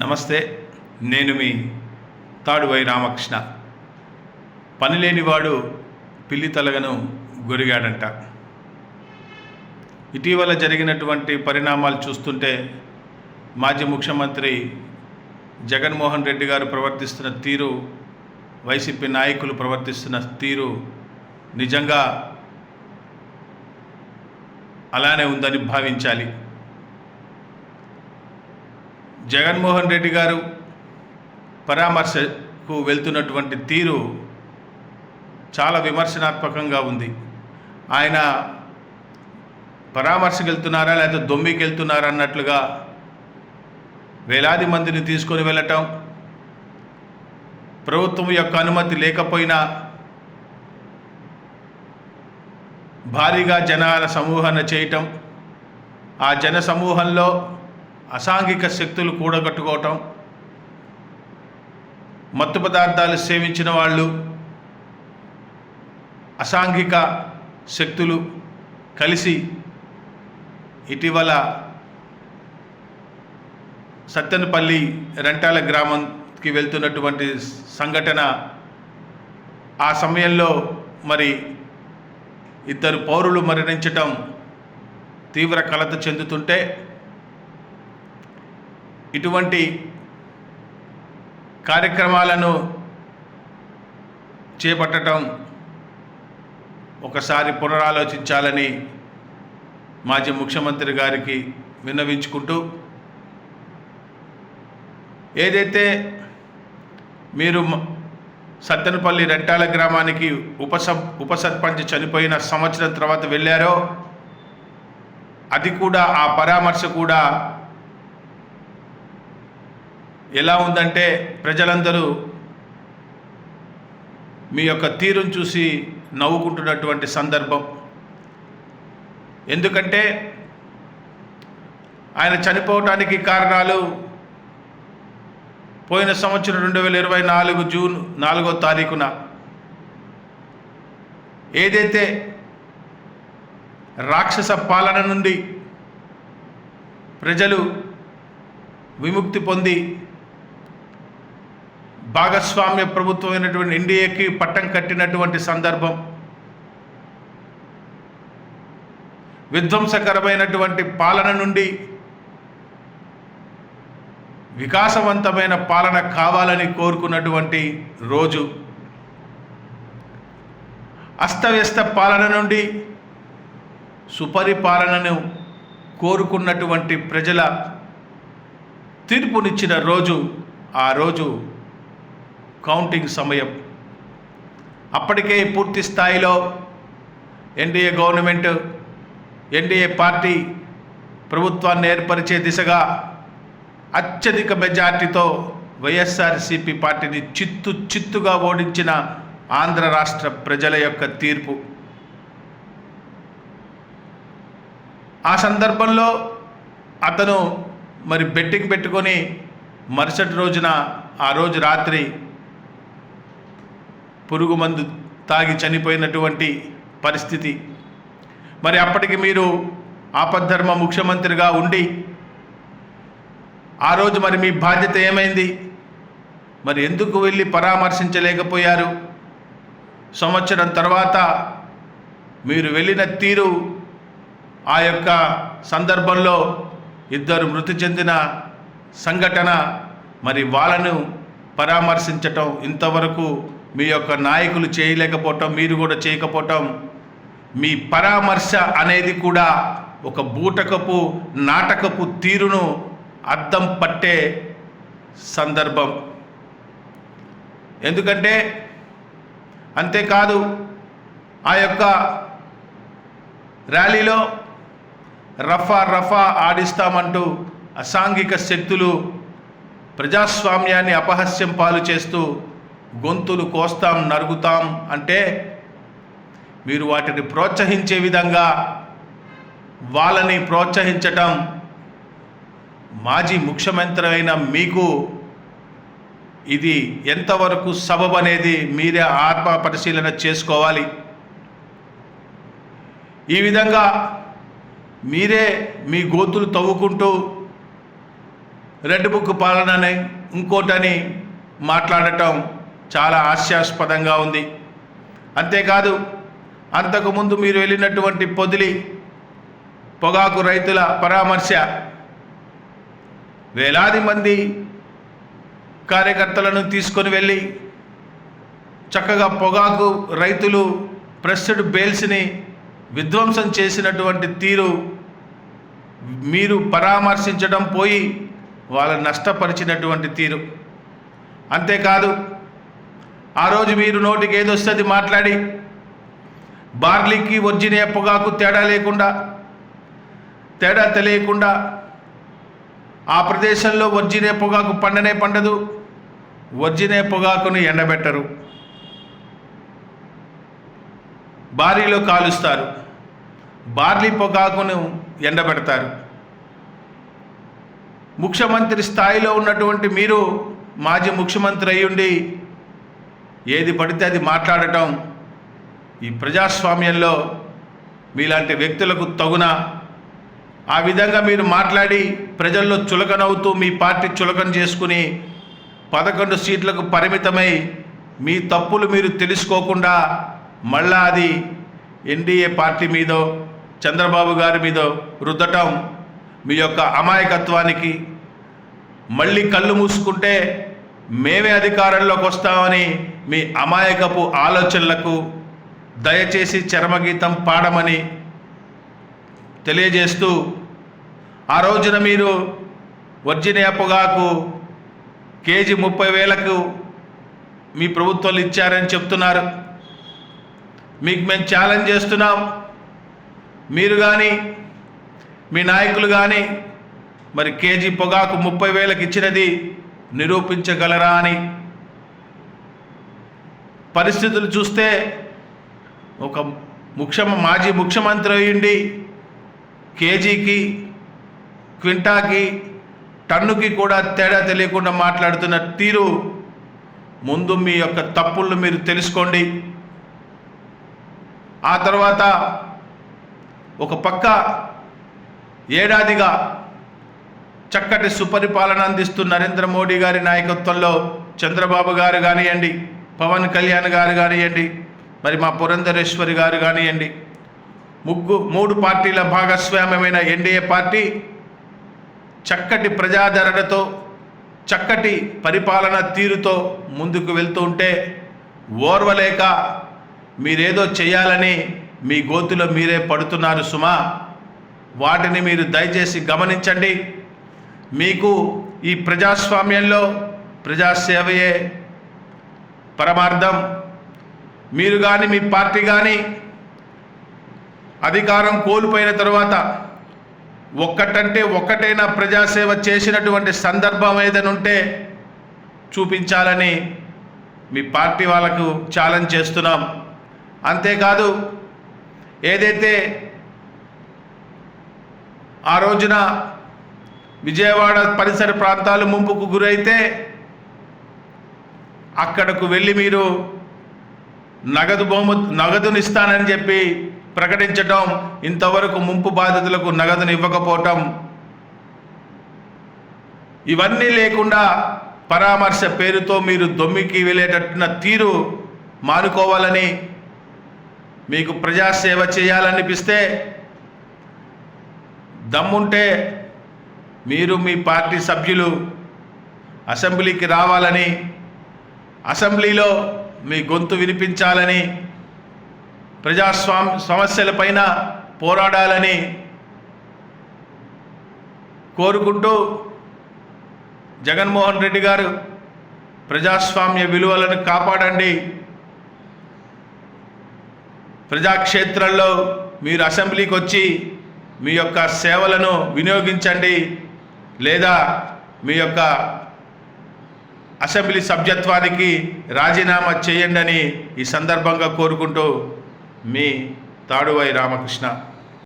నమస్తే నేను మీ తాడువై రామకృష్ణ. పనిలేనివాడు పిల్లి తలగను గొరిగాడంట. ఇటీవల జరిగినటువంటి పరిణామాలు చూస్తుంటే మాజీ ముఖ్యమంత్రి జగన్మోహన్ రెడ్డి గారు ప్రవర్తిస్తున్న తీరు వైసీపీ నాయకులు ప్రవర్తిస్తున్న తీరు నిజంగా అలానే ఉందని భావించాలి. జగన్మోహన్ రెడ్డి గారు పరామర్శకు వెళ్తున్నటువంటి తీరు చాలా విమర్శనాత్మకంగా ఉంది. ఆయన పరామర్శకు వెళ్తున్నారా లేకపోతే దొమ్మికి వెళ్తున్నారా అన్నట్లుగా వేలాది మందిని తీసుకొని వెళ్ళటం ప్రభుత్వం యొక్క అనుమతి లేకపోయినా భారీగా జనాల సమూహాన్ని చేయటం ఆ జన సమూహంలో అసాంఘిక శక్తులు కూడగట్టుకోవటం మత్తు పదార్థాలు సేవించిన వాళ్ళు అసాంఘిక శక్తులు కలిసి ఇటీవల సత్తెనపల్లి రెంటాల గ్రామంకి వెళ్తున్నటువంటి సంఘటన ఆ సమయంలో మరి ఇద్దరు పౌరులు మరణించటం తీవ్ర కలత చెందుతుంటే ఇటువంటి కార్యక్రమాలను చేపట్టడం ఒకసారి పునరాలోచించాలని మాజీ ముఖ్యమంత్రి గారికి విన్నవించుకుంటూ ఏదైతే మీరు సత్తెనపల్లి రెట్టాల గ్రామానికి ఉప ఉప సర్పంచ్ చనిపోయిన సంవత్సరం తర్వాత వెళ్ళారో అది కూడా ఆ పరామర్శ కూడా ఎలా ఉందంటే ప్రజలందరూ మీ యొక్క తీరును చూసి నవ్వుకుంటున్నటువంటి సందర్భం. ఎందుకంటే ఆయన చనిపోవటానికి కారణాలు పోయిన సంవత్సరం రెండు వేల ఇరవై నాలుగు జూన్ నాలుగో తారీఖున ఏదైతే రాక్షస పాలన నుండి ప్రజలు విముక్తి పొంది భాగస్వామ్య ప్రభుత్వమైనటువంటి ఎన్డీఏకి పట్టం కట్టినటువంటి సందర్భం విధ్వంసకరమైనటువంటి పాలన నుండి వికాసవంతమైన పాలన కావాలని కోరుకున్నటువంటి రోజు. అస్తవ్యస్త పాలన నుండి సుపరిపాలనను కోరుకున్నటువంటి ప్రజల తీర్పునిచ్చిన రోజు ఆ రోజు కౌంటింగ్ సమయం. అప్పటికే పూర్తి స్థాయిలో ఎన్డీఏ గవర్నమెంట్ ఎన్డీఏ పార్టీ ప్రభుత్వాన్ని ఏర్పరిచే దిశగా అత్యధిక మెజార్టీతో వైఎస్ఆర్సీపీ పార్టీని చిత్తు చిత్తుగా ఓడించిన ఆంధ్ర రాష్ట్ర ప్రజల యొక్క తీర్పు. ఆ సందర్భంలో అతను మరి బెట్టింగ్ పెట్టుకొని మరుసటి రోజున ఆ రోజు రాత్రి పురుగు మందు తాగి చనిపోయినటువంటి పరిస్థితి. మరి అప్పటికి మీరు ఆపద్ధర్మ ముఖ్యమంత్రిగా ఉండి ఆ రోజు మరి మీ బాధ్యత ఏమైంది? మరి ఎందుకు వెళ్ళి పరామర్శించలేకపోయారు? సంవత్సరం తర్వాత మీరు వెళ్ళిన తీరు ఆ యొక్క సందర్భంలో ఇద్దరు మృతి చెందిన సంఘటన మరి వాళ్ళను పరామర్శించటం ఇంతవరకు మీ యొక్క నాయకులు చేయలేకపోవటం మీరు కూడా చేయకపోవటం మీ పరామర్శ అనేది కూడా ఒక బూటకపు నాటకపు తీరును అద్దం పట్టే సందర్భం. ఎందుకంటే అంతేకాదు ఆ యొక్క ర్యాలీలో రఫా రఫా ఆడిస్తామంటూ అసాంఘిక శక్తులు ప్రజాస్వామ్యాన్ని అపహాస్యం పాలు చేస్తూ గొంతులు కోస్తాం నరుగుతాం అంటే మీరు వాటిని ప్రోత్సహించే విధంగా వాళ్ళని ప్రోత్సహించటం మాజీ ముఖ్యమంత్రి అయిన మీకు ఇది ఎంతవరకు సబబ్ అనేది మీరే ఆత్మ పరిశీలన చేసుకోవాలి. ఈ విధంగా మీరే మీ గోతులు తవ్వుకుంటూ రెడ్ బుక్ పాలనని ఇంకోటని మాట్లాడటం చాలా హాస్యాస్పదంగా ఉంది. అంతేకాదు అంతకుముందు మీరు వెళ్ళినటువంటి పొదిలి పొగాకు రైతుల పరామర్శ వేలాది మంది కార్యకర్తలను తీసుకొని వెళ్ళి చక్కగా పొగాకు రైతులు ప్రెస్డ్ బేల్స్ని విధ్వంసం చేసినటువంటి తీరు మీరు పరామర్శించడం పోయి వాళ్ళ నష్టపరిచినటువంటి తీరు. అంతేకాదు ఆ రోజు మీరు నోటికి ఏదొస్తుంది మాట్లాడి. బార్లీకి ఒరిజినే పొగాకు తేడా లేకుండా తేడా తెలియకుండా ఆ ప్రదేశంలో ఒరిజినే పొగాకు పండనే పండదు ఒరిజినే పొగాకును ఎండబెట్టరు. బారీలో కాలుస్తారు. బార్లీ పొగాకును ఎండబెడతారు. ముఖ్యమంత్రి స్థాయిలో ఉన్నటువంటి మీరు మాజీ ముఖ్యమంత్రి అయ్యుండి ఏది పడితే అది మాట్లాడటం ఈ ప్రజాస్వామ్యంలో మీలాంటి వ్యక్తులకు తగున. ఆ విధంగా మీరు మాట్లాడి ప్రజల్లో చులకనవుతూ మీ పార్టీ చులకన చేసుకుని పదకొండు సీట్లకు పరిమితమై మీ తప్పులు మీరు తెలుసుకోకుండా మళ్ళా అది ఎన్డీఏ పార్టీ మీదో చంద్రబాబు గారి మీదో రుద్దటం మీ యొక్క అమాయకత్వానికి మళ్ళీ కళ్ళు మూసుకుంటే మేమే అధికారంలోకి వస్తామని మీ అమాయకపు ఆలోచనలకు దయచేసి చరమగీతం పాడమని తెలియజేస్తూ ఆ రోజున మీరు వర్జినియా పొగాకు కేజీ ముప్పై వేలకు మీ ప్రభుత్వాలు ఇచ్చారని చెప్తున్నారు. మీకు మేము ఛాలెంజ్ చేస్తున్నాం. మీరు కానీ మీ నాయకులు కానీ మరి కేజీ పొగాకు ముప్పై వేలకు ఇచ్చినది నిరూపించగలరా అని. పరిస్థితులు చూస్తే ఒక ముఖ్య మాజీ ముఖ్యమంత్రి అయ్యుండి కేజీకి క్వింటాకి టన్నుకి కూడా తేడా తెలియకుండా మాట్లాడుతున్న తీరు ముందు మీ యొక్క తప్పులను మీరు తెలుసుకోండి. ఆ తర్వాత ఒక పక్క ఏడాదిగా చక్కటి సుపరిపాలన అందిస్తూ నరేంద్ర మోడీ గారి నాయకత్వంలో చంద్రబాబు గారు కానివ్వండి పవన్ కళ్యాణ్ గారు కానివ్వండి మరి మా పురంధరేశ్వరి గారు కానివ్వండి ముగ్గు మూడు పార్టీల భాగస్వామ్యమైన ఎన్డీఏ పార్టీ చక్కటి ప్రజాదరణతో చక్కటి పరిపాలన తీరుతో ముందుకు వెళ్తూ ఉంటే ఓర్వలేక మీరేదో చేయాలని మీ గోతులో మీరే పడుతున్నారు సుమా. వాటిని మీరు దయచేసి గమనించండి. మీకు ఈ ప్రజాస్వామ్యంలో ప్రజాసేవయే పరమార్థం. మీరు కానీ మీ పార్టీ కానీ అధికారం కోల్పోయిన తర్వాత ఒక్కటంటే ఒక్కటైనా ప్రజాసేవ చేసినటువంటి సందర్భం ఏదైనా ఉంటే చూపించాలని మీ పార్టీ వాళ్ళకు ఛాలెంజ్ చేస్తున్నాం. అంతేకాదు ఏదైతే ఆ రోజున విజయవాడ పరిసర ప్రాంతాలు ముంపుకు గురైతే అక్కడకు వెళ్ళి మీరు నగదు బహుమ నగదునిస్తానని చెప్పి ప్రకటించటం ఇంతవరకు ముంపు బాధితులకు నగదుని ఇవ్వకపోవటం ఇవన్నీ లేకుండా పరామర్శ పేరుతో మీరు దొమ్మికి వెళ్ళేటట్టున తీరు మానుకోవాలని మీకు ప్రజాసేవ చేయాలనిపిస్తే దమ్ముంటే మీరు మీ పార్టీ సభ్యులు అసెంబ్లీకి రావాలని అసెంబ్లీలో మీ గొంతు వినిపించాలని ప్రజాస్వామ్య సమస్యలపైన పోరాడాలని కోరుకుంటూ జగన్మోహన్ రెడ్డి గారు ప్రజాస్వామ్య విలువలను కాపాడండి. ప్రజాక్షేత్రంలో మీరు అసెంబ్లీకి వచ్చి మీ యొక్క సేవలను వినియోగించండి. లేదా మీ యొక్క అసెంబ్లీ సభ్యత్వానికి రాజీనామా చేయండి అని ఈ సందర్భంగా కోరుకుంటూ మీ తాడువై రామకృష్ణ